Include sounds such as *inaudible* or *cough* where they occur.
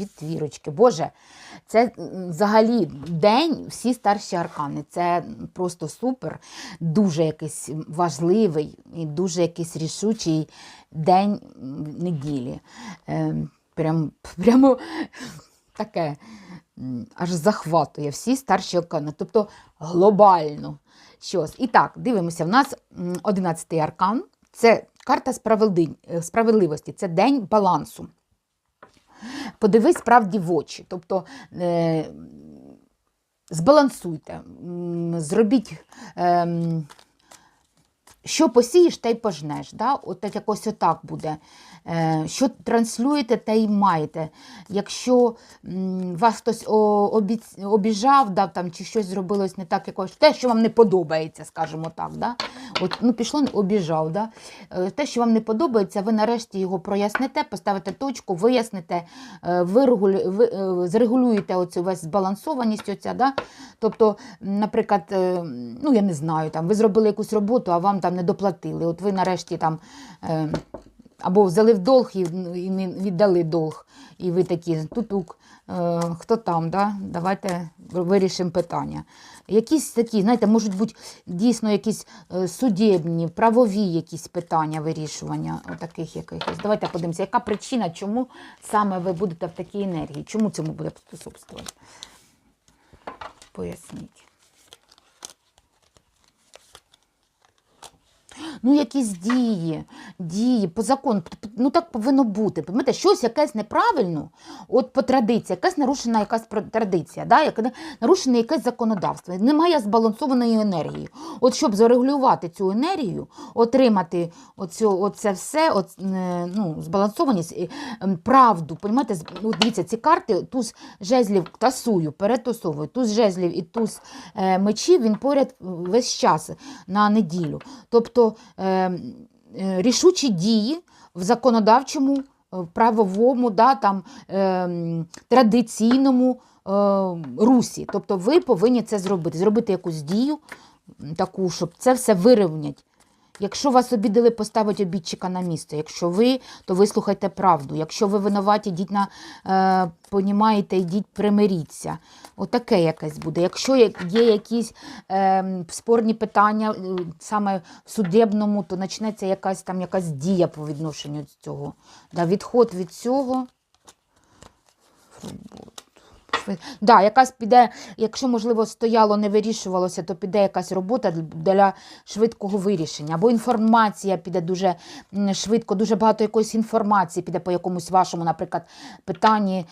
Четвірочки. Боже, це взагалі день, всі старші аркани. Це просто супер, дуже якийсь важливий і дуже якийсь рішучий день неділі. Е, прям, *laughs* прямо таке аж захватує всі старші аркани. Тобто глобально щось. І так, дивимося, в нас 11-й аркан. Це карта справедливості, це день балансу подивись правді в очі. Тобто е, збалансуйте, зробіть, е, м, що посієш, те й пожнеш. Да? От так якось отак буде. Е, що транслюєте, те й маєте. Якщо вас хтось обіжав, да, там, чи щось зробилось не так, якось, те, що вам не подобається, скажімо так. Да? От, ну, пішло, обіжав. Да? Е, Те, що вам не подобається, ви нарешті його проясните, поставите точку, виясните, е, ви, зрегулюєте оцю весь збалансованість. Оця, да? Тобто, наприклад, ну я не знаю, там, ви зробили якусь роботу, а вам там не доплатили. От ви нарешті там. е, Або взяли в долг і, і не віддали долг. І ви такі, тутук, е, хто там, да? давайте вирішимо питання. Якісь такі, знаєте, можуть бути дійсно якісь е, судебні, правові якісь питання вирішування таких якихось. Давайте подивимося, яка причина, чому саме ви будете в такій енергії? Чому цьому буде способствувати? Поясніть. Ну, якісь дії, дії по закону. Ну так повинно бути. Пам'ятаєте, щось якесь неправильно, от по традиції, якась нарушена якась традиція, да? яка нарушене якесь законодавство. Немає збалансованої енергії. От щоб зарегулювати цю енергію, отримати оцю, оце все, от, е, ну, збалансованість, ем, правду. Понімаєте, ну, дивіться, ці карти, туз жезлів тасую, перетасовую, туз жезлів і туз е, мечів, він поряд весь час на неділю. Тобто е, е, рішучі дії в законодавчому, е, правовому, да, там, е, традиційному е, русі. Тобто ви повинні це зробити, зробити якусь дію таку, щоб це все вирівнять. Якщо вас обідали, поставить обідчика на місце. Якщо ви, то вислухайте правду. Якщо ви винуваті, йдіть на е, понімаєте, йдіть примиріться. Отаке якесь буде. Якщо є, якісь е, спорні питання е, саме в судебному, то почнеться якась там якась дія по відношенню до цього. Да, відход від цього. Да, якась піде, якщо, можливо, стояло, не вирішувалося, то піде якась робота для швидкого вирішення. Або інформація піде дуже швидко, дуже багато якоїсь інформації піде по якомусь вашому, наприклад, питанні.